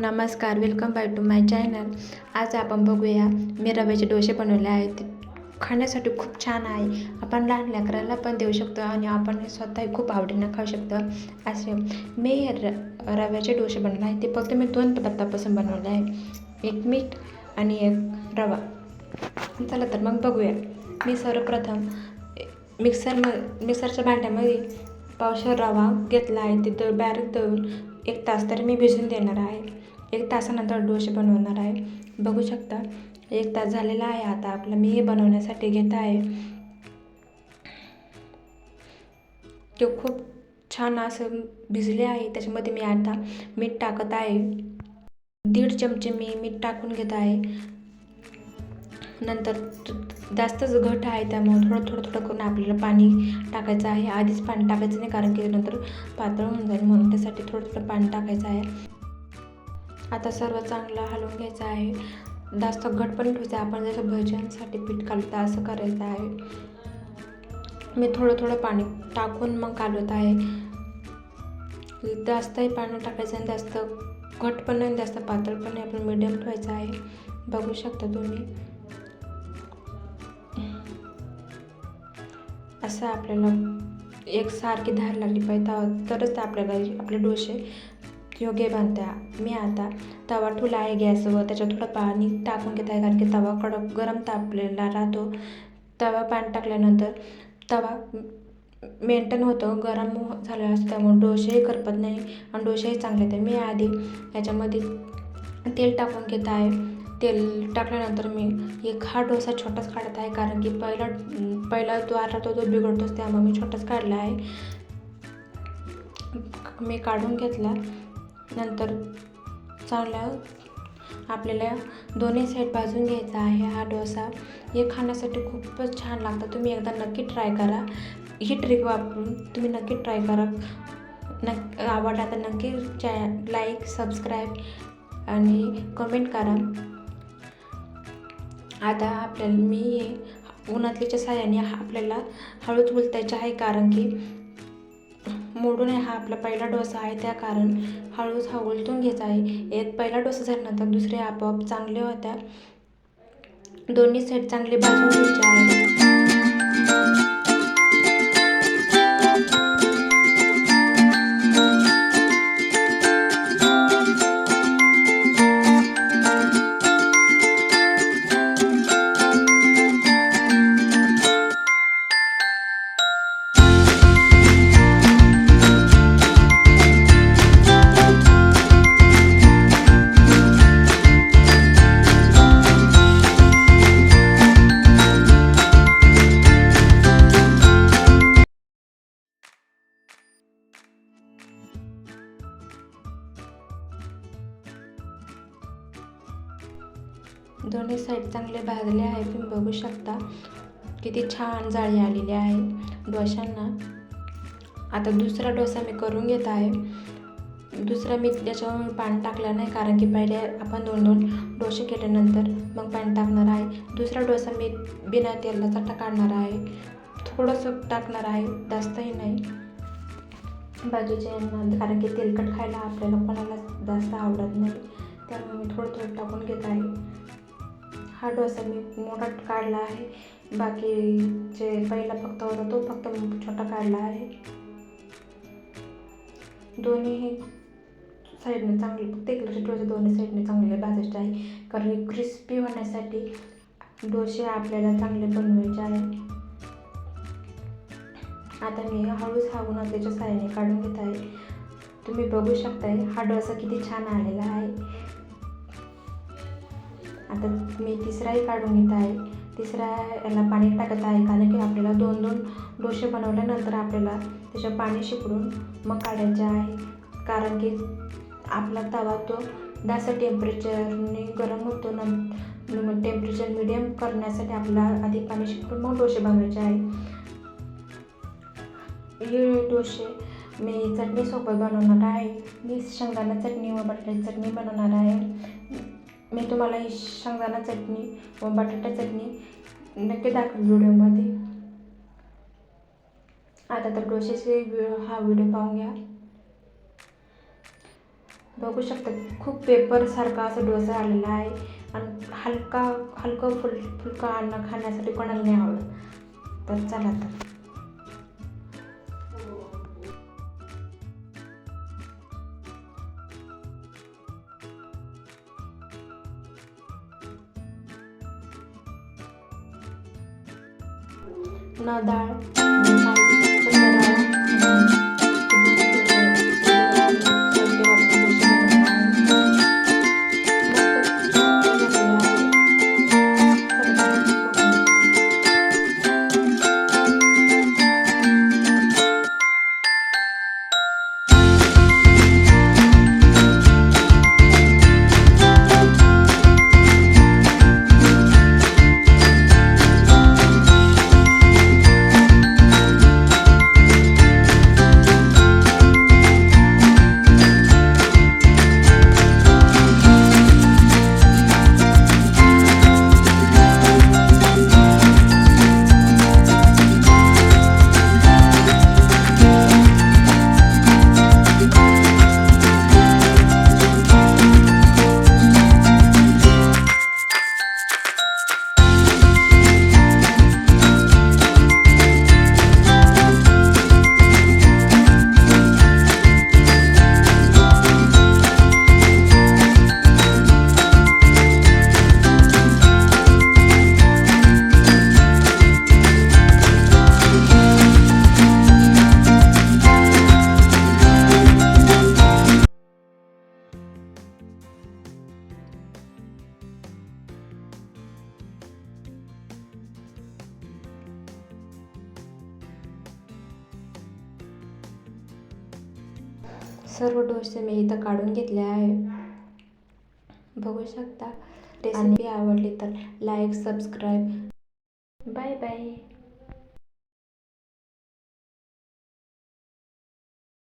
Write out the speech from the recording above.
नमस्कार welcome back to my channel आज आपण बघूया मी रव्याचे डोसे बनवले आहेत. ते खाण्यासाठी खूप छान आहे. आपण लहान लेकराला पण देऊ शकतो आणि आपण स्वतःही खूप आवडीनं खाऊ शकतो. असे मी र रव्याचे डोसे बनवले आहे ते फक्त मी दोन पदार्थापासून बनवले आहे. एक मीठ आणि एक रवा. चला तर मग बघूया. मी सर्वप्रथम मिक्सर म मिक्सरच्या भांड्यामध्ये पावशेर रवा घेतला आहे. ते द बारीक दळून एक तास तरी मी भिजून देणार आहे. एक तासानंतर डोसे बनवणार आहे. बघू शकता एक तास झालेला आहे आता आपलं. मी हे बनवण्यासाठी घेत आहे. ते खूप छान असं भिजले आहे. त्याच्यामध्ये मी आता मीठ टाकत आहे. दीड चमचे मी मीठ टाकून घेत आहे. नंतर जास्तच घट आहे त्यामुळे थोडं थोडं थोडं करून आपल्याला पाणी टाकायचं आहे. आधीच पाणी टाकायचं नाही कारण की नंतर पातळ होऊन जाईल म्हणून त्यासाठी थोडं थोडं पाणी टाकायचं आहे. आता सर्व चांगलं हलवून घ्यायचं आहे. जास्त घट पण ठेवायचं आहे. आपण जसं भजनसाठी पीठ कालतं असं करायचं आहे. मी थोडं थोडं पाणी टाकून मग घालत आहे. जास्तही पाणी टाकायचं आणि जास्त घट पण नाही जास्त पातळ पण नाही. आपण मिडियम ठेवायचं आहे. बघू शकता तुम्ही. असं आपल्याला एकसारखी धार लागली पाहिजे. तरच आपल्याला आपले डोसे योग्य बांधत्या मी आता तवा ठुला आहे गॅसवर त्याच्यात थोडं पाणी टाकून घेत आहे कारण की तवा कडक गरम तापलेला राहतो. तवा पाणी टाकल्यानंतर तवा मेंटेन होतं गरम झालं असतं त्यामुळे डोसेही करपत नाही आणि डोसेही चांगले येते. मी आधी याच्यामध्ये तेल टाकून घेत आहे. तेल टाकल्यानंतर मी एक हा डोसा छोटाच काढत आहे कारण की पहिला पहिला तो आता तो तो बिघडतोच त्यामुळे मी छोटाच काढला आहे. मी काढून घेतला. नंतर चांगला आपल्याला दोन्ही साईड भाजून घ्यायचा आहे हा डोसा. हे खाण्यासाठी खूपच छान लागतं. तुम्ही एकदा नक्की ट्राय करा. ही ट्रिक वापरून तुम्ही नक्की ट्राय करा. नक् आवडला तर नक्की चॅ लाईक सबस्क्राईब आणि कमेंट करा. आता आपल्याला मी हे उन्हातलीच्या साह्याने हा आपल्याला हळूच बोलतायचे आहे कारण की मोडू नये हा आपला पहिला डोसा आहे. त्या कारण हळूच हा उलटून घ्यायचा आहे. एक पहिला डोसा झाल्यानंतर दुसरे आपोआप चांगले होत्या. दोन्ही साईड चांगले भाजून घ्यायचे आहे दोन्ही साईड चांगले भाजले आहे. तुम्ही बघू शकता किती छान जाळी आलेली आहे डोशांना आता दुसरा डोसा मी करून घेत आहे. दुसरा मी त्याच्यावर पाणी टाकलं नाही कारण की पहिले आपण दोन दोन डोसे केल्यानंतर मग पाणी टाकणार आहे. दुसरा डोसा मी बिना तेलाचा काढणार आहे. थोडंसं टाकणार आहे. जास्तही नाही. बाजूचे यांना कारण की तेलकट खायला आपल्याला कोणाला जास्त आवडत नाही. त्यामुळे मी थोडं थोडं टाकून घेत आहे. हा डोसा मी मोठा काढला आहे. बाकी जे पहिला फक्त होता तो फक्त छोटा काढला आहे. दोन्ही साईडने चांगले फक्त इकडचे डोसे दोन्ही साईडने चांगले भाजायचे आहे. कारण क्रिस्पी होण्यासाठी डोसे आपल्याला चांगले बनवायचे आहे. आता मी हळूच हा उन्हाच्या साह्याने काढून घेत आहे. तुम्ही बघू शकताय हा डोसा किती छान आलेला आहे. आता मी तिसराही काढून घेत आहे. तिसरा याला पाणी टाकत आहे. कारण की आपल्याला दोन दोन डोसे बनवल्यानंतर आपल्याला त्याच्या पाणी शिपडून मग काढायचे आहे. कारण की आपला तवा तो जास्त टेम्परेचरने गरम होतो न टेम्परेचर मिडियम करण्यासाठी आपल्याला आधी पाणी शिपडून मग डोसे बनवायचे आहे. हे डोसे मी चटणीसोबत बनवणार आहे. मी शेंगदाणा चटणी व बटाट्याची चटणी बनवणार आहे. मी तुम्हाला ही शेंगदाणा चटणी व बटाटा चटणी नक्की दाखवेल व्हिडिओमध्ये. आता तर डोसेचे हा व्हिडिओ पाहून घ्या. बघू शकता खूप पेपरसारखा असा डोसा आलेला आहे आणि हलका हलकं फुल फुलका अन्न खाण्यासाठी कोणाला नाही आवडत. तर चला तर. न डाळ न काही सर्व डोसे मी इथं काढून घेतले आहे. बघू शकता. रेसिपी आवडली तर लाईक सबस्क्राईब बाय बाय